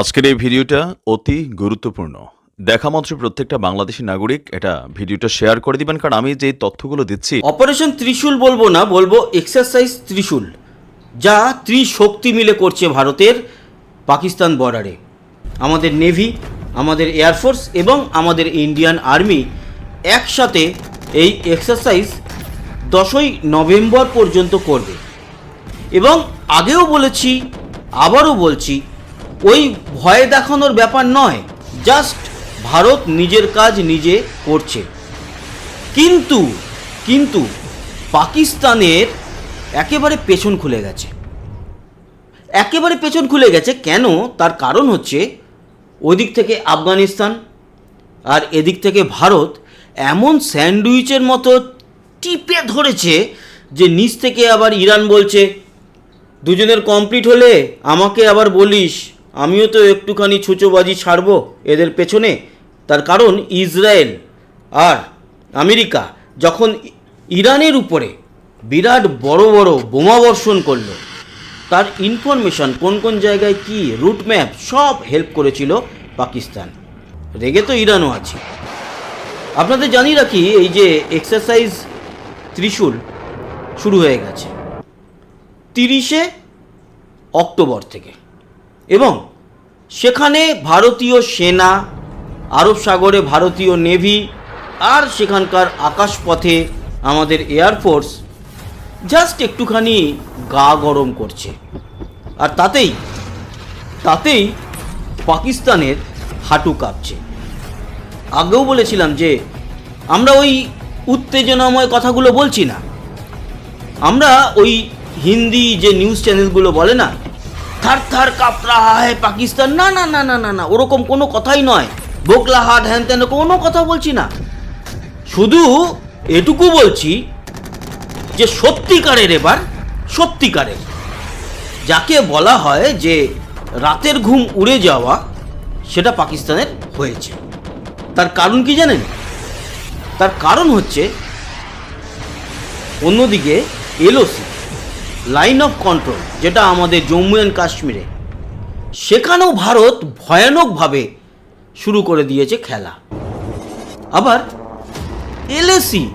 আজকের এই ভিডিওটা অতি গুরুত্বপূর্ণ। দেখা মাত্র প্রত্যেকটা বাংলাদেশি নাগরিক এটা ভিডিওটা শেয়ার করে দিবেন, কারণ আমি যে তথ্যগুলো দিচ্ছি অপারেশন ত্রিশূল বলব না, বলব এক্সারসাইজ ত্রিশূল, যা ত্রিশক্তি মিলে করছে ভারতের পাকিস্তান বর্ডারে আমাদের নেভি আমাদের এয়ারফোর্স এবং আমাদের ইন্ডিয়ান আর্মি একসাথে এই এক্সারসাইজ দশই নভেম্বর পর্যন্ত করবে। এবং আগেও বলেছি, আবারও বলছি ওই ভয় দেখানোর ব্যাপার নয় জাস্ট ভারত নিজের কাজ নিজে করছে। কিন্তু কিন্তু পাকিস্তানের একেবারে পেছন খুলে গেছে। একেবারে পেছন খুলে গেছে কেন? তার কারণ হচ্ছে, ওদিক থেকে আফগানিস্তান আর এদিক থেকে ভারত এমন স্যান্ডউইচের মতো টিপে ধরেছে যে নিচ থেকে আবার ইরান বলছে, দুজনের কমপ্লিট হলে আমাকে আবার বলিস। আমিও তো একটুখানি ছুঁচোবাজি ছাড়বো এদের পেছনে। তার কারণ ইসরায়েল আর আমেরিকা যখন ইরানের উপরে বিরাট বড় বড় বোমা বর্ষণ করল, তার ইনফরমেশন কোন কোন জায়গায় কি রুট ম্যাপ সব হেল্প করেছিল পাকিস্তান। রেগে তো ইরানও আছে। আপনাদের জানি রাখি, এই যে এক্সারসাইজ ত্রিশূল শুরু হয়ে গেছে। তিরিশে অক্টোবর থেকে। এবং সেখানে ভারতীয় সেনা, আরব সাগরে ভারতীয় নেভি আর সেখানকার আকাশপথে আমাদের এয়ারফোর্স জাস্ট একটুখানি গা গরম করছে। আর তাতেই তাতেই পাকিস্তানের হাঁটু কাঁপছে। আগেও বলেছিলাম যে, আমরা ওই উত্তেজনাময় কথাগুলো বলছি না। আমরা ওই হিন্দি যে নিউজ চ্যানেলগুলো বলে না থার থার কাঁপ রাহা হ্যায় পাকিস্তান। না না না না না না, ওরকম কোনো কথাই নয়। বোকলাহাট হ্যান ত্যান কোনো কথা বলছি না। শুধু এটুকু বলছি যে সত্যিকারের এবার, সত্যিকারের। যাকে বলা হয় যে রাতের ঘুম উড়ে যাওয়া, সেটা পাকিস্তানের হয়েছে। তার কারণ কি জানেন? তার কারণ হচ্ছে অন্যদিকে এলওসি লাইন অফ কন্ট্রোল, যেটা আমাদের জম্মু অ্যান্ড কাশ্মীরে। সেখানেও ভারত ভয়ানকভাবে শুরু করে দিয়েছে খেলা। আবার LAC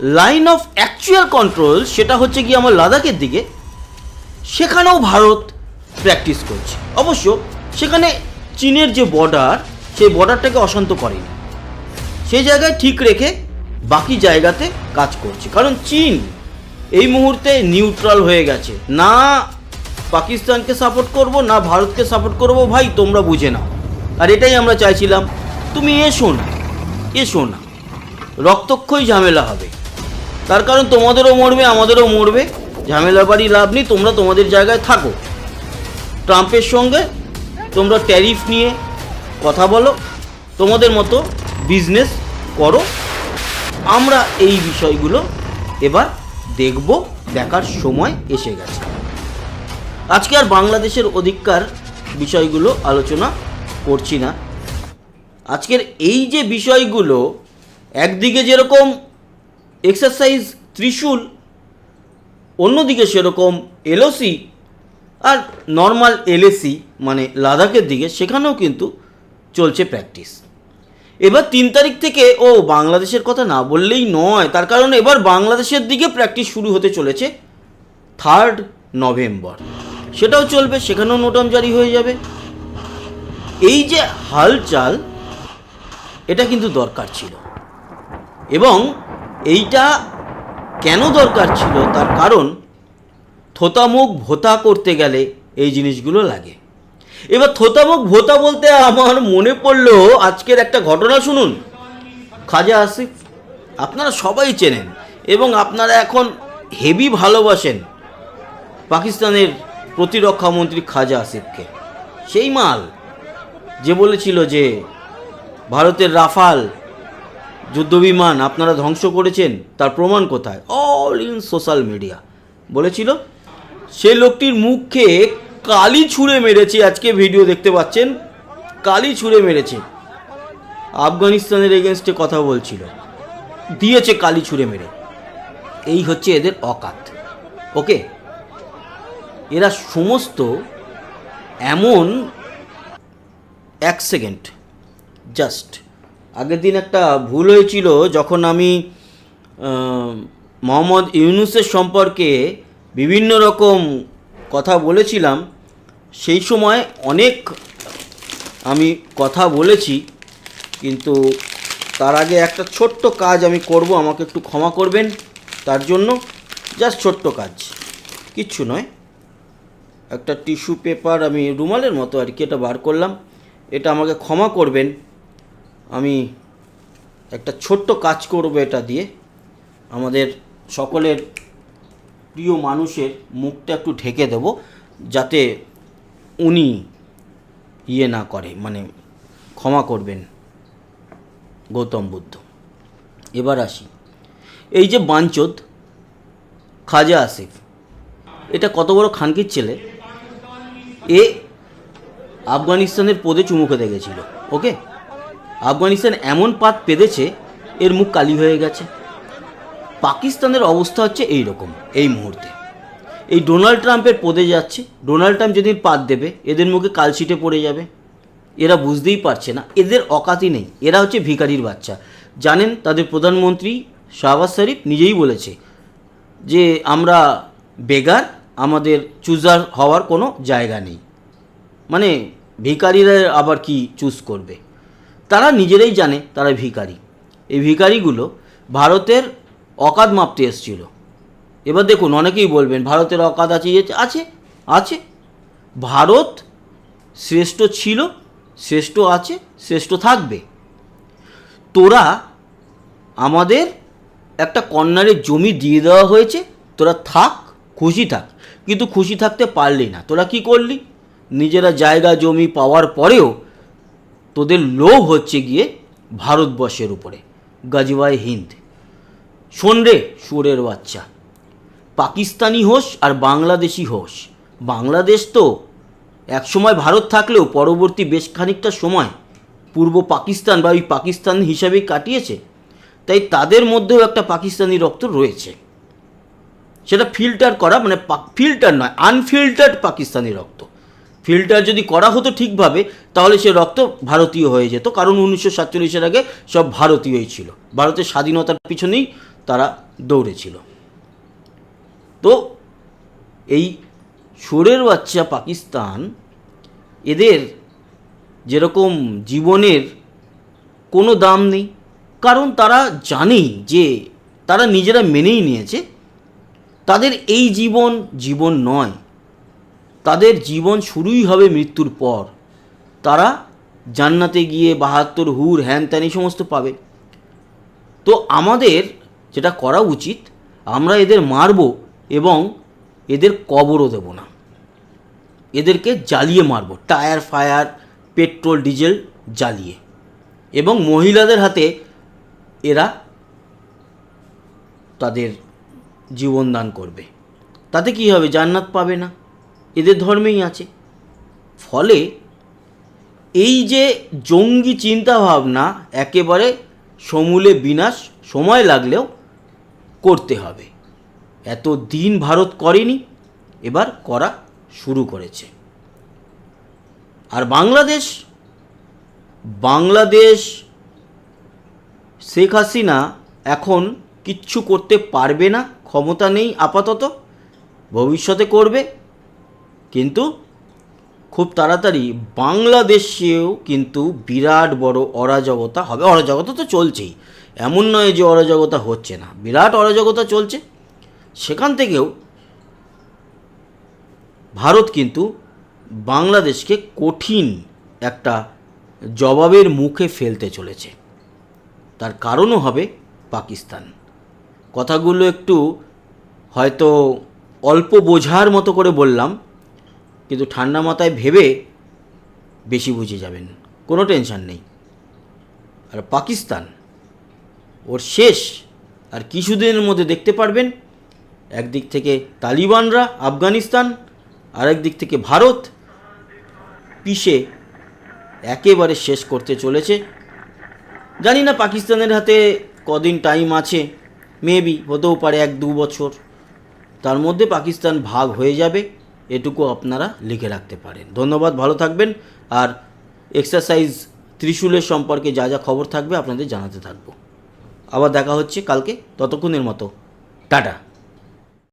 line of actual control, সেটা হচ্ছে কি আমার লাদাখের দিকে, সেখানেও ভারত প্র্যাকটিস করছে। অবশ্য সেখানে চীনের যে বর্ডার, সেই বর্ডারটাকে অশান্ত করেনি। সেই জায়গায় ঠিক রেখে বাকি জায়গাতে কাজ করছে। কারণ চীন এই মুহূর্তে নিউট্রাল হয়ে গেছে। না পাকিস্তানকে সাপোর্ট করব, না ভারতকে সাপোর্ট করব, ভাই তোমরা বুঝে নাও। আর এটাই আমরা চাইছিলাম। তুমি এসো না এসো না। রক্তক্ষয়ী ঝামেলা হবে। তার কারণ তোমাদেরও মরবে, আমাদেরও মরবে। ঝামেলা বাড়ি লাভ নেই, তোমরা তোমাদের জায়গায় থাকো। ট্রাম্পের সঙ্গে তোমরা ট্যারিফ নিয়ে কথা বলো, তোমাদের মতো বিজনেস করো। আমরা এই বিষয়গুলো এবার দেখব, দেখার সময় এসে গেছে। আজকে আর বাংলাদেশের অধিকার বিষয়গুলো আলোচনা করছি না। আজকের এই যে বিষয়গুলো, একদিকে যেরকম এক্সারসাইজ ত্রিশূল, অন্যদিকে সেরকম এলওসি আর নর্মাল এলএসি মানে লাদাখের দিকে, সেখানেও কিন্তু চলছে প্র্যাকটিস এবার তিন তারিখ থেকে, ও বাংলাদেশের কথা না বললেই নয়, তার কারণ এবার বাংলাদেশের দিকে প্র্যাকটিস শুরু হতে চলেছে থার্ড নভেম্বর সেটাও চলবে, সেখানেও নোটাম জারি হয়ে যাবে। এই যে হালচাল, এটা কিন্তু দরকার ছিল। এবং এইটা কেন দরকার ছিল? তার কারণ, থোতামুখ ভোতা করতে গেলে এই জিনিসগুলো লাগে। এবার থোতামুখ ভোতা বলতে আমার মনে পড়ল আজকের একটা ঘটনা শুনুন। খাজা আসিফ, আপনারা সবাই চেনেন এবং আপনারা এখন হেভি ভালোবাসেন পাকিস্তানের প্রতিরক্ষা মন্ত্রী খাজা আসিফকে। সেই মাল যে বলেছিল যে ভারতের রাফাল যুদ্ধবিমান আপনারা ধ্বংস করেছেন, তার প্রমাণ কোথায়? অল ইন সোশ্যাল মিডিয়া বলেছিল, সে লোকটির মুখে কালি ছুঁড়ে মেরেছে, আজকে ভিডিও দেখতে পাচ্ছেন। কালি ছুঁড়ে মেরেছে। আফগানিস্তানের এগেনস্টে কথা বলছিল। দিয়েছে কালি ছুঁড়ে মেরে। এই হচ্ছে এদের অকাত। ওকে এরা সমস্ত এমন এক সেকেন্ড জাস্ট আগের দিন একটা ভুল হয়েছিল, যখন আমি মোহাম্মদ ইউনুসের সম্পর্কে বিভিন্ন রকম কথা বলেছিলাম, সেই সময় অনেক আমি কথা বলেছি, কিন্তু তার আগে একটা ছোট্ট কাজ আমি করব, আমাকে একটু ক্ষমা করবেন। তার জন্য জাস্ট ছোট্ট কাজ, কিচ্ছু নয়। একটা টিস্যু পেপার আমি রুমালের মতো আর কি, এটা বার করলাম। এটা আমাকে ক্ষমা করবেন। আমি একটা ছোট্ট কাজ করব এটা দিয়ে। আমাদের সকলের প্রিয় মানুষের মুখটা একটু ঢেকে দেব, যাতে উনি ইয়ে না করে মানে ক্ষমা করবেন গৌতম বুদ্ধ। এবার আসি। এই যে বাঞ্চোদ, খাজা আসিফ, এটা কত বড় খানকির ছেলে? এ আফগানিস্তানের পদে চুমু খেতে গেছিল, ওকে? আফগানিস্তান এমন পাত পেতেছে এর মুখ কালি হয়ে গেছে। পাকিস্তানের অবস্থা হচ্ছে এই রকম এই মুহূর্তে। এই ডোনাল্ড ট্রাম্পের পদে যাচ্ছে, ডোনাল্ড ট্রাম্প যেদিন পাত দেবে, এদের মুখে কালশিটে পড়ে যাবে। এরা বুঝতেই পারছে না, এদের অকাতি নেই, এরা হচ্ছে ভিখারির বাচ্চা। জানেন, তাদের প্রধানমন্ত্রী শাহবাজ শরীফ নিজেই বলেছে যে, আমরা বেগার, আমাদের চুজার হওয়ার কোনো জায়গা নেই। মানে ভিখারিরা আবার কি চুজ করবে? তারা নিজেরাই জানে তারা ভিখারি। এই ভিখারিগুলো ভারতের অকাদ মাপতে এসছিল। এবার দেখুন, অনেকেই বলবেন, ভারতের অকাদ আছে আছে আছে। ভারত শ্রেষ্ঠ ছিল, শ্রেষ্ঠ আছে, শ্রেষ্ঠ থাকবে। তোরা আমাদের একটা কর্নারের জমি দিয়ে দেওয়া হয়েছে, তোরা থাক, খুশি থাক। কিন্তু খুশি থাকতে পারলি না। তোরা কি করলি? নিজেরা জায়গা, জমি পাওয়ার পরেও তোদের লোভ হচ্ছে গিয়ে ভারতবর্ষের উপরে। গজওয়াই হিন্দ। শোন রে সুরের বাচ্চা। পাকিস্তানি হোস আর বাংলাদেশি হোস। বাংলাদেশ তো একসময় ভারত থাকলেও পরবর্তী বেশ খানিকটা সময় পূর্ব পাকিস্তান বা ওই পাকিস্তান হিসাবেই কাটিয়েছে। তাই তাদের মধ্যেও একটা পাকিস্তানি রক্ত রয়েছে। সেটা ফিল্টার করা মানে ফিল্টার নয়, আনফিল্টার্ড পাকিস্তানি রক্ত। ফিল্টার যদি করা হতো ঠিকভাবে, তাহলে সে রক্ত ভারতীয় হয়ে যেত। কারণ উনিশশো সাতচল্লিশের আগে সব ভারতীয়ই ছিল। ভারতের স্বাধীনতার পিছনেই তারা দৌড়েছিল। তো এই সুরের বাচ্চা পাকিস্তান এদের যেরকম জীবনের কোনো দাম নেই, কারণ তারা জানেই যে তারা নিজেরা মেনেই নিয়েছে। তাদের এই জীবন জীবন নয়। তাদের জীবন শুরুই হবে মৃত্যুর পর। তারা জান্নাতে গিয়ে বাহাত্তর হুর, হ্যান ত্যান এই সমস্ত পাবে। তো আমাদের যেটা করা উচিত, আমরা এদের মারব এবং এদের কবরও দেব না। এদেরকে জ্বালিয়ে মারব, টায়ার, ফায়ার, পেট্রোল, ডিজেল জ্বালিয়ে। এবং মহিলাদের হাতে এরা তাদের জীবনদান করবে। তাতে কি হবে? জান্নাত পাবে না। এদের ধর্মেই আছে। ফলে এই যে জঙ্গি চিন্তাভাবনা একেবারে সমূলে বিনাশ, সময় লাগলেও করতে হবে। এত দিন ভারত করেনি, এবার করা শুরু করেছে। আর বাংলাদেশ বাংলাদেশ, শেখ হাসিনা এখন কিচ্ছু করতে পারবে না, ক্ষমতা নেই আপাতত, ভবিষ্যতে করবে। কিন্তু খুব তাড়াতাড়ি বাংলাদেশেও কিন্তু বিরাট বড় অরাজকতা হবে। অরাজকতা তো চলছেই। এমন নয় যে অরাজকতা হচ্ছে না। বিরাট অরাজকতা চলছে। সেখান থেকেও ভারত কিন্তু বাংলাদেশকে কঠিন একটা জবাবের মুখে ফেলতে চলেছে। তার কারণও হবে পাকিস্তান। কথাগুলো একটু হয়তো অল্প বোঝার মতো করে বললাম, কিন্তু ঠান্ডা মাথায় ভেবে বেশি বুঝে যাবেন। কোনো টেনশন নেই। আর পাকিস্তান ওর শেষ। আর কিছুদিনের মধ্যে দেখতে পারবেন, একদিক থেকে তালিবানরা আফগানিস্তান আর একদিক থেকে ভারত। পিষে একেবারে শেষ করতে চলেছে। জানি না পাকিস্তানের হাতে কদিন টাইম আছে মেবি হতেও পারে এক, দু বছর। তার মধ্যে পাকিস্তান ভাগ হয়ে যাবে, এটুকু আপনারা লিখে রাখতে পারেন। ধন্যবাদ, ভালো থাকবেন। আর এক্সারসাইজ ত্রিশূলের সম্পর্কে যা যা খবর থাকবে আপনাদের জানাতে থাকব। আবার দেখা হচ্ছে কালকে ততক্ষণের মতো। টাটা।